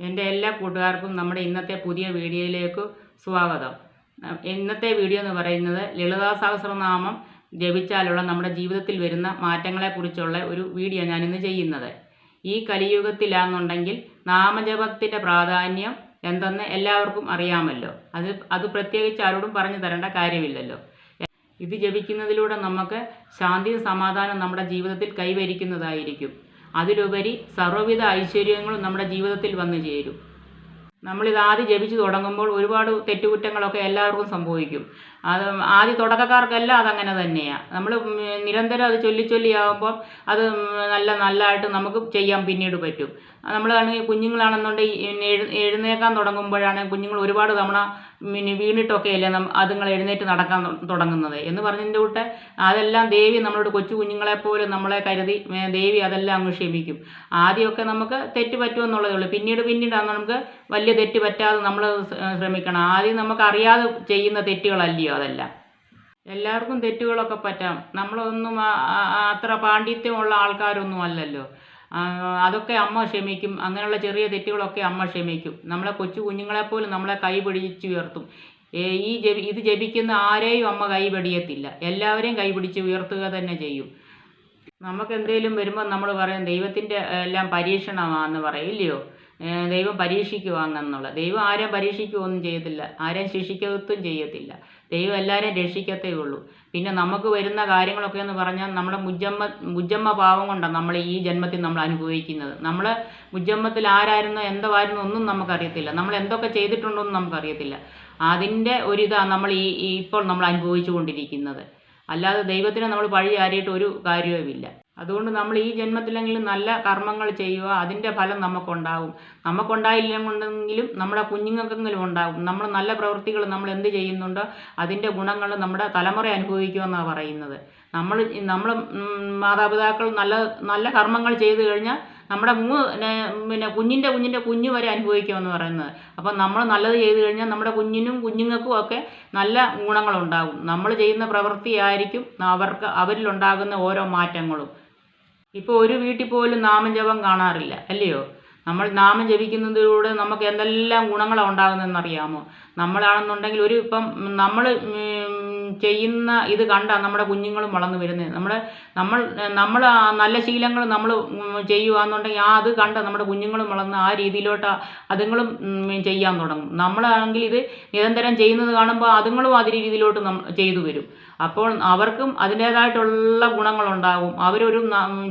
എന്റെ എല്ലാ കൂട്ടുകാർക്കും നമ്മുടെ ഇന്നത്തെ പുതിയ വീഡിയോയിലേക്ക് സ്വാഗതം. ഇന്നത്തെ വീഡിയോ എന്ന് പറയുന്നത് ലളിതാ സഹസ്രനാമം ജപിച്ചാലുള്ള നമ്മുടെ ജീവിതത്തിൽ വരുന്ന മാറ്റങ്ങളെക്കുറിച്ചുള്ള ഒരു വീഡിയോ ഞാനിന്ന് ചെയ്യുന്നത്. ഈ കലിയുഗത്തിലാണെന്നുണ്ടെങ്കിൽ നാമജപത്തിന്റെ പ്രാധാന്യം എന്തെന്ന് എല്ലാവർക്കും അറിയാമല്ലോ. അത് അത് പ്രത്യേകിച്ച് ആരോടും പറഞ്ഞു തരേണ്ട കാര്യമില്ലല്ലോ. ഇത് ജപിക്കുന്നതിലൂടെ നമുക്ക് ശാന്തിയും സമാധാനവും നമ്മുടെ ജീവിതത്തിൽ കൈവരിക്കുന്നതായിരിക്കും. അതിലുപരി സർവവിധ ഐശ്വര്യങ്ങളും നമ്മുടെ ജീവിതത്തിൽ വന്നു ചേരും. നമ്മളിത് ആദ്യം ജപിച്ചു തുടങ്ങുമ്പോൾ ഒരുപാട് തെറ്റുകുറ്റങ്ങളൊക്കെ എല്ലാവർക്കും സംഭവിക്കും. അത് ആദ്യ തുടക്കക്കാർക്കെല്ലാം അതങ്ങനെ തന്നെയാണ് നമ്മൾ നിരന്തരം അത് ചൊല്ലി ചൊല്ലിയാകുമ്പം അത് നല്ല നല്ലതായിട്ട് നമുക്ക് ചെയ്യാൻ പിന്നീട് പറ്റും. നമ്മളാണെങ്കിൽ കുഞ്ഞുങ്ങളാണെന്നുണ്ടെങ്കിൽ എഴു എഴുന്നേക്കാൻ തുടങ്ങുമ്പോഴാണ് കുഞ്ഞുങ്ങൾ ഒരുപാട് തവണ പിന്നെ വീണിട്ടൊക്കെ അല്ലേ നം അതുങ്ങൾ എഴുന്നേറ്റ് നടക്കാൻ തുടങ്ങുന്നത്. എന്ന് പറഞ്ഞതിന്റെ കൂട്ടെ അതെല്ലാം ദേവി നമ്മളോട് കൊച്ചു കുഞ്ഞുങ്ങളെപ്പോലെ നമ്മളെ കരുതി ദേവി അതെല്ലാം അങ്ങ് ക്ഷമിക്കും. ആദ്യമൊക്കെ നമുക്ക് തെറ്റ് പറ്റുമെന്നുള്ളതേ ഉള്ളൂ. പിന്നീട് പിന്നീടാണ് നമുക്ക് വലിയ തെറ്റ് പറ്റാതെ നമ്മൾ ശ്രമിക്കണം. ആദ്യം നമുക്ക് അറിയാതെ ചെയ്യുന്ന തെറ്റുകളല്ലയോ അതെല്ലാം. എല്ലാവർക്കും തെറ്റുകളൊക്കെ പറ്റാം. നമ്മളൊന്നും അത്ര പാണ്ഡിത്യമുള്ള ആൾക്കാരൊന്നും അല്ലല്ലോ. അതൊക്കെ അമ്മ ക്ഷമിക്കും. അങ്ങനെയുള്ള ചെറിയ തെറ്റുകളൊക്കെ അമ്മ ക്ഷമിക്കും. നമ്മളെ കൊച്ചു കുഞ്ഞുങ്ങളെപ്പോലും നമ്മളെ കൈ പിടിച്ച് ഉയർത്തും. ഈ ജപി ഇത് ജപിക്കുന്ന ആരെയും അമ്മ കൈ പിടിയത്തില്ല. എല്ലാവരെയും കൈ പിടിച്ച് ഉയർത്തുക തന്നെ ചെയ്യും. നമുക്ക് എന്തെങ്കിലും വരുമ്പോൾ നമ്മൾ പറയും ദൈവത്തിന്റെ എല്ലാം പരീക്ഷണമാണെന്ന് പറയും ഇല്ലയോ? ദൈവം പരീക്ഷിക്കുവാങ്ങെന്നുള്ള. ദൈവം ആരെയും പരീക്ഷിക്കുകയൊന്നും ചെയ്യത്തില്ല. ആരെയും ശിക്ഷിക്കത്തും ചെയ്യത്തില്ല. ദൈവം എല്ലാവരെയും രക്ഷിക്കത്തേ ഉള്ളൂ. പിന്നെ നമുക്ക് വരുന്ന കാര്യങ്ങളൊക്കെ എന്ന് പറഞ്ഞാൽ നമ്മുടെ മുജമ്മ മുജമ്മ പാവം കൊണ്ടാണ് നമ്മൾ ഈ ജന്മത്തിൽ നമ്മൾ അനുഭവിക്കുന്നത്. നമ്മൾ മുജമ്മത്തിൽ ആരായിരുന്നു എന്തായിരുന്നു ഒന്നും നമുക്കറിയത്തില്ല. നമ്മൾ എന്തൊക്കെ ചെയ്തിട്ടുണ്ടോന്നും നമുക്കറിയത്തില്ല. അതിന്റെ ഒരിതാണ് നമ്മൾ ഈ ഈ ഇപ്പോൾ നമ്മൾ അനുഭവിച്ചു കൊണ്ടിരിക്കുന്നത് അല്ലാതെ ദൈവത്തിനെ നമ്മൾ പഴി ചാരിയിട്ട് ഒരു കാര്യവുമില്ല. അതുകൊണ്ട് നമ്മൾ ഈ ജന്മത്തിലെങ്കിലും നല്ല കർമ്മങ്ങൾ ചെയ്യുക അതിന്റെ ഫലം നമുക്കുണ്ടാകും. നമുക്കുണ്ടായില്ലെങ്കിലും നമ്മുടെ കുഞ്ഞുങ്ങൾക്കെങ്കിലും ഉണ്ടാകും. നമ്മൾ നല്ല പ്രവൃത്തികൾ നമ്മൾ എന്ത് ചെയ്യുന്നുണ്ടോ അതിന്റെ ഗുണങ്ങൾ നമ്മുടെ തലമുറ അനുഭവിക്കുമെന്നാണ് പറയുന്നത്. നമ്മൾ നമ്മൾ മാതാപിതാക്കൾ നല്ല നല്ല കർമ്മങ്ങൾ ചെയ്തു കഴിഞ്ഞാൽ നമ്മുടെ മൂന്ന് പിന്നെ കുഞ്ഞിന്റെ കുഞ്ഞിന്റെ കുഞ്ഞു വരെ അനുഭവിക്കുമെന്ന് പറയുന്നത്. അപ്പം നമ്മൾ നല്ലത് ചെയ്തു കഴിഞ്ഞാൽ നമ്മുടെ കുഞ്ഞിനും കുഞ്ഞുങ്ങൾക്കും ഒക്കെ നല്ല ഗുണങ്ങളുണ്ടാകും. നമ്മൾ ചെയ്യുന്ന പ്രവൃത്തിയായിരിക്കും അവർക്ക് അവരിലുണ്ടാകുന്ന ഓരോ മാറ്റങ്ങളും. ഇപ്പോൾ ഒരു വീട്ടിൽ പോലും നാമജപം കാണാറില്ല അല്ലയോ? നമ്മൾ നാമം ജപിക്കുന്നതിലൂടെ നമുക്ക് എന്തെല്ലാം ഗുണങ്ങളാണ് ഉണ്ടാകുന്നതെന്ന് അറിയാമോ നമ്മളാണെന്നുണ്ടെങ്കിൽ ഒരു ഇപ്പം നമ്മൾ ചെയ്യുന്ന ഇത് കണ്ടാണ് നമ്മുടെ കുഞ്ഞുങ്ങളും വളർന്നു വരുന്നത്. നമ്മുടെ നമ്മൾ നമ്മൾ നല്ല ശീലങ്ങൾ നമ്മൾ ചെയ്യുകയാണെന്നുണ്ടെങ്കിൽ ആ അത് കണ്ടാൽ നമ്മുടെ കുഞ്ഞുങ്ങളും വളർന്ന് ആ രീതിയിലോട്ട് അതുങ്ങളും ചെയ്യാൻ തുടങ്ങും. നമ്മളാണെങ്കിൽ ഇത് നിരന്തരം ചെയ്യുന്നത് കാണുമ്പോൾ അതുങ്ങളും അതേ രീതിയിലോട്ട് ചെയ്തു വരും. അപ്പോൾ അവർക്കും അതിന്റേതായിട്ടുള്ള ഗുണങ്ങളുണ്ടാകും. അവരൊരു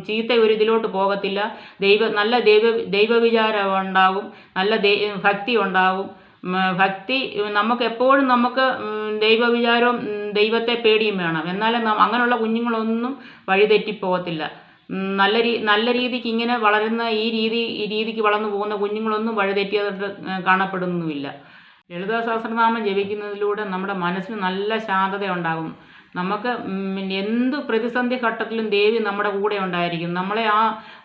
ചീത്ത ഒരു ഇതിലോട്ട് പോകത്തില്ല. ദൈവ നല്ല ദൈവ ദൈവവിചാരം ഉണ്ടാകും. നല്ല ഭക്തി ഉണ്ടാകും. ഭക്തി നമുക്ക് എപ്പോഴും നമുക്ക് ദൈവവിചാരവും ദൈവത്തെ പേടിയും വേണം. എന്നാലും അങ്ങനെയുള്ള കുഞ്ഞുങ്ങളൊന്നും വഴിതെറ്റിപ്പോകത്തില്ല. നല്ല രീ നല്ല രീതിക്ക് ഇങ്ങനെ വളരുന്ന ഈ രീതി ഈ രീതിക്ക് വളർന്നു പോകുന്ന കുഞ്ഞുങ്ങളൊന്നും വഴിതെറ്റിയതായിട്ട് കാണപ്പെടുന്നുമില്ല. ലളിതാ സഹസ്രനാമം ജപിക്കുന്നതിലൂടെ നമ്മുടെ മനസ്സിന് നല്ല ശാന്തത ഉണ്ടാകും നമുക്ക് എന്ത് പ്രതിസന്ധി ഘട്ടത്തിലും ദേവി നമ്മുടെ കൂടെ ഉണ്ടായിരിക്കും. നമ്മളെ ആ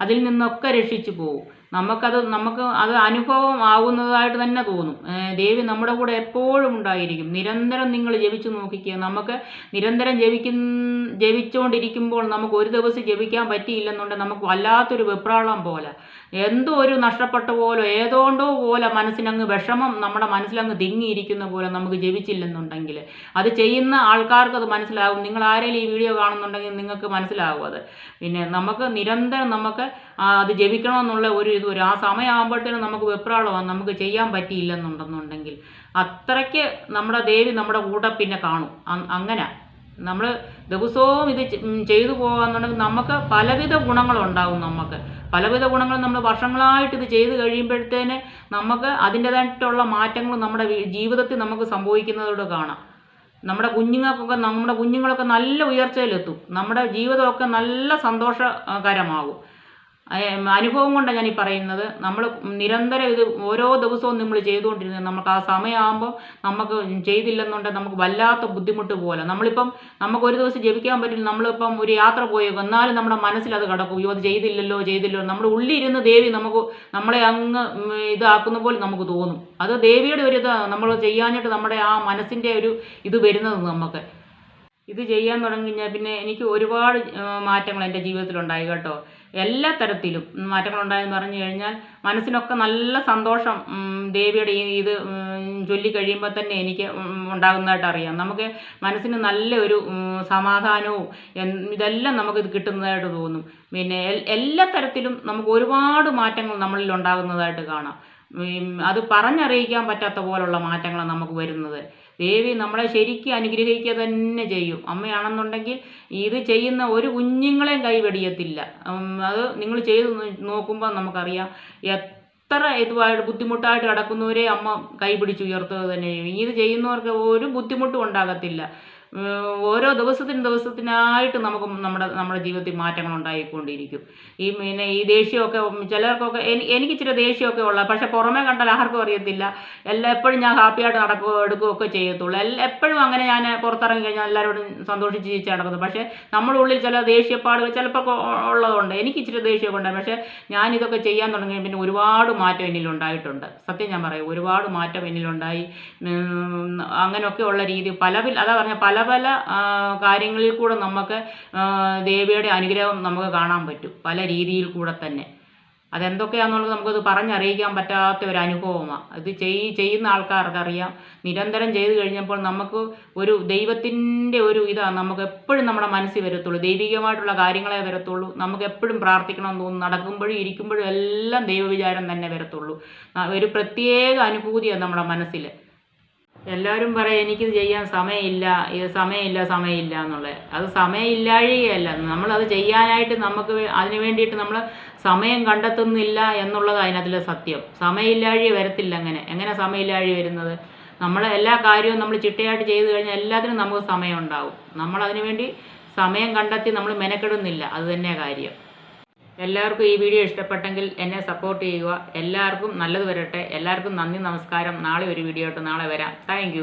അതിൽ നിന്നൊക്കെ രക്ഷിച്ചു പോകും നമുക്കത് നമുക്ക് അത് അനുഭവം ആകുന്നതായിട്ട് തന്നെ തോന്നും. ദേവി നമ്മുടെ കൂടെ എപ്പോഴും ഉണ്ടായിരിക്കും. നിരന്തരം നിങ്ങൾ ജപിച്ചു നോക്കിക്കുക നമുക്ക് നിരന്തരം ജപിക്കുന്ന ജപിച്ചുകൊണ്ടിരിക്കുമ്പോൾ നമുക്ക് ഒരു ദിവസം ജപിക്കാൻ പറ്റിയില്ലെന്നുണ്ടെങ്കിൽ നമുക്ക് വല്ലാത്തൊരു വെപ്രാളം പോലെ. എന്തോ ഒരു നഷ്ടപ്പെട്ട പോലെ ഏതോണ്ടോ പോലെ മനസ്സിനങ്ങ് വിഷമം നമ്മുടെ മനസ്സിലങ്ങ് തിങ്ങിയിരിക്കുന്ന പോലെ നമുക്ക് ജപിച്ചില്ലെന്നുണ്ടെങ്കിൽ. അത് ചെയ്യുന്ന ആൾക്കാർക്ക് അത് മനസ്സിലാകും നിങ്ങൾ ആരെങ്കിലും ഈ വീഡിയോ കാണുന്നുണ്ടെങ്കിൽ നിങ്ങൾക്ക് മനസ്സിലാകും അത്. പിന്നെ നമുക്ക് നിരന്തരം നമുക്ക് അത് ജപിക്കണമെന്നുള്ള ഒരു ഇത് വരും. ആ സമയമാകുമ്പോഴത്തേനും നമുക്ക് വെപ്രാളമാണ്. നമുക്ക് ചെയ്യാൻ പറ്റിയില്ലെന്നുണ്ടെന്നുണ്ടെങ്കിൽ. അത്രയ്ക്ക് നമ്മുടെ ദേവി നമ്മുടെ കൂടെ പിന്നെ കാണും. അങ്ങനെ. നമ്മൾ ദിവസവും ഇത് ചെയ്തു പോകാന്നുണ്ടെങ്കിൽ നമുക്ക് പലവിധ ഗുണങ്ങളുണ്ടാവും നമുക്ക്. പലവിധ ഗുണങ്ങൾ നമ്മൾ വർഷങ്ങളായിട്ട് ഇത് ചെയ്ത് കഴിയുമ്പോഴത്തേന് നമുക്ക് അതിന്റേതായിട്ടുള്ള മാറ്റങ്ങൾ നമ്മുടെ ജീവിതത്തിൽ നമുക്ക് സംഭവിക്കുന്നതോട് കാണാം. നമ്മുടെ കുഞ്ഞുങ്ങൾക്കൊക്കെ നമ്മുടെ കുഞ്ഞുങ്ങളൊക്കെ നല്ല ഉയർച്ചയിലെത്തും. നമ്മുടെ ജീവിതമൊക്കെ നല്ല സന്തോഷകരമാകും അനുഭവം കൊണ്ടാണ് ഞാൻ ഈ പറയുന്നത്. നമ്മൾ നിരന്തരം ഇത് ഓരോ ദിവസവും നമ്മൾ ചെയ്തുകൊണ്ടിരുന്നത് നമുക്ക് ആ സമയമാകുമ്പോൾ നമുക്ക് ചെയ്തില്ലെന്നുണ്ടെങ്കിൽ നമുക്ക് വല്ലാത്ത ബുദ്ധിമുട്ട് പോലെ. നമ്മളിപ്പം നമുക്ക് ഒരു ദിവസം ജപിക്കാൻ പറ്റില്ല നമ്മളിപ്പം ഒരു യാത്ര പോയേക്കും എന്നാലും നമ്മുടെ മനസ്സിൽ അത് കിടക്കും. അയ്യോ അത് ചെയ്തില്ലല്ലോ ചെയ്തില്ലല്ലോ. നമ്മുടെ ഉള്ളിലിരുന്ന് ദേവി നമുക്ക് നമ്മളെ അങ്ങ് ഇതാക്കുന്ന പോലെ നമുക്ക് തോന്നും. അത് ദേവിയുടെ ഒരു ഇത് നമ്മൾ ചെയ്യാനായിട്ട് നമ്മുടെ ആ മനസ്സിന്റെ ഒരു ഇത് വരുന്നത് നമുക്ക് ഇത് ചെയ്യാൻ തുടങ്ങി കഴിഞ്ഞാൽ പിന്നെ എനിക്ക് ഒരുപാട് മാറ്റങ്ങൾ എന്റെ ജീവിതത്തിലുണ്ടായി കേട്ടോ. എല്ലാ തരത്തിലും മാറ്റങ്ങൾ ഉണ്ടായെന്ന് പറഞ്ഞു കഴിഞ്ഞാൽ മനസ്സിനൊക്കെ നല്ല സന്തോഷം ദേവിയുടെ ഈ ഇത് ചൊല്ലി കഴിയുമ്പോൾ തന്നെ എനിക്ക് ഉണ്ടാകുന്നതായിട്ട് അറിയാം. നമുക്ക് മനസ്സിന് നല്ല ഒരു സമാധാനവും ഇതെല്ലാം നമുക്ക് കിട്ടുന്നതായിട്ട് തോന്നും. പിന്നെ എല്ലാ തരത്തിലും നമുക്ക് ഒരുപാട് മാറ്റങ്ങൾ നമ്മളിൽ ഉണ്ടാകുന്നതായിട്ട് കാണാം. അത് പറഞ്ഞറിയിക്കാൻ പറ്റാത്ത പോലുള്ള മാറ്റങ്ങളാണ് നമുക്ക് വരുന്നത്. ദേവി നമ്മളെ ശരിക്കും അനുഗ്രഹിക്കുക തന്നെ ചെയ്യും. അമ്മയാണെന്നുണ്ടെങ്കിൽ ഇത് ചെയ്യുന്ന ഒരു കുഞ്ഞുങ്ങളെയും കൈവെടിയത്തില്ല. അത് നിങ്ങൾ ചെയ്ത് നോക്കുമ്പോൾ നമുക്കറിയാം. എത്ര ഇതുമായിട്ട് ബുദ്ധിമുട്ടായിട്ട് കിടക്കുന്നവരെ അമ്മ കൈപിടിച്ച് ഉയർത്തുക തന്നെ ചെയ്യും. ഇത് ചെയ്യുന്നവർക്ക് ഒരു ബുദ്ധിമുട്ടും ഉണ്ടാകത്തില്ല. ഓരോ ദിവസത്തിനും ദിവസത്തിനായിട്ട് നമുക്ക് നമ്മുടെ നമ്മുടെ ജീവിതത്തിൽ മാറ്റങ്ങൾ ഉണ്ടായിക്കൊണ്ടിരിക്കും. ഈ പിന്നെ ഈ ദേഷ്യമൊക്കെ ചിലർക്കൊക്കെ എനിക്ക് ഇച്ചിരി ദേഷ്യമൊക്കെ ഉള്ള പക്ഷെ പുറമേ കണ്ടാൽ ആർക്കും അറിയത്തില്ല. എല്ലാം എപ്പോഴും ഞാൻ ഹാപ്പിയായിട്ട് നടക്കുക എടുക്കുകയൊക്കെ ചെയ്യത്തുള്ളൂ. എല്ലാ എപ്പോഴും അങ്ങനെ ഞാൻ പുറത്തിറങ്ങി കഴിഞ്ഞാൽ എല്ലാവരോടും സന്തോഷിച്ച് ജീവിച്ച് നടക്കുന്നത് പക്ഷേ നമ്മുടെ ഉള്ളിൽ ചില ദേഷ്യപ്പാടുകൾ ചിലപ്പോൾ ഉള്ളതുണ്ട്. എനിക്ക് ഇച്ചിരി ദേഷ്യമൊക്കെ ഉണ്ട്. പക്ഷേ ഞാൻ ഇതൊക്കെ ചെയ്യാൻ തുടങ്ങി പിന്നെ ഒരുപാട് മാറ്റം എന്നിലുണ്ടായിട്ടുണ്ട് സത്യം ഞാൻ പറയും ഒരുപാട് മാറ്റം എന്നിലുണ്ടായി ഉം, അങ്ങനെയൊക്കെ ഉള്ള രീതി പല അതാ പറഞ്ഞ പല പല കാര്യങ്ങളിൽ കൂടെ നമുക്ക് ദേവിയുടെ അനുഗ്രഹം നമുക്ക് കാണാൻ പറ്റും. പല രീതിയിൽ കൂടെ തന്നെ. അതെന്തൊക്കെയാണെന്നുള്ളത് നമുക്കത് പറഞ്ഞറിയിക്കാൻ പറ്റാത്ത ഒരു അനുഭവമാണ് ഇത് ചെയ് ചെയ്യുന്ന ആൾക്കാർക്കറിയാം നിരന്തരം ചെയ്തു കഴിഞ്ഞപ്പോൾ നമുക്ക് ഒരു ദൈവത്തിന്റെ ഒരു ഇതാണ് നമുക്ക് എപ്പോഴും നമ്മുടെ മനസ്സിൽ വരത്തുള്ളൂ. ദൈവികമായിട്ടുള്ള കാര്യങ്ങളെ വരത്തുള്ളൂ. നമുക്ക് എപ്പോഴും പ്രാർത്ഥിക്കണം എന്ന് തോന്നും നടക്കുമ്പോഴും ഇരിക്കുമ്പോഴും എല്ലാം ദൈവവിചാരം തന്നെ വരത്തുള്ളൂ. ഒരു പ്രത്യേക അനുഭൂതിയാണ് നമ്മുടെ മനസ്സിൽ. എല്ലാവരും പറയും എനിക്കിത് ചെയ്യാൻ സമയമില്ല ഇത് സമയമില്ല സമയമില്ല എന്നുള്ളത്. അത് സമയമില്ലാഴികയല്ല. നമ്മളത് ചെയ്യാനായിട്ട് നമുക്ക് അതിന് വേണ്ടിയിട്ട് നമ്മൾ സമയം കണ്ടെത്തുന്നില്ല എന്നുള്ളത് അതിനകത്തിലെ സത്യം. സമയമില്ലാഴിക വരത്തില്ല അങ്ങനെ. എങ്ങനെ സമയമില്ലാഴി വരുന്നത്? നമ്മൾ എല്ലാ കാര്യവും നമ്മൾ ചിട്ടയായിട്ട് ചെയ്തു കഴിഞ്ഞാൽ എല്ലാത്തിനും നമുക്ക് സമയം ഉണ്ടാവും. നമ്മൾ വേണ്ടി സമയം കണ്ടെത്തി നമ്മൾ മെനക്കെടുന്നില്ല. അത് തന്നെ കാര്യം. എല്ലാവർക്കും ഈ വീഡിയോ ഇഷ്ടപ്പെട്ടെങ്കിൽ എന്നെ സപ്പോർട്ട് ചെയ്യുക. എല്ലാവർക്കും നല്ലത് വരട്ടെ. എല്ലാവർക്കും നന്ദി നമസ്കാരം. നാളെ ഒരു വീഡിയോ ആയിട്ട് നാളെ വരാം. താങ്ക്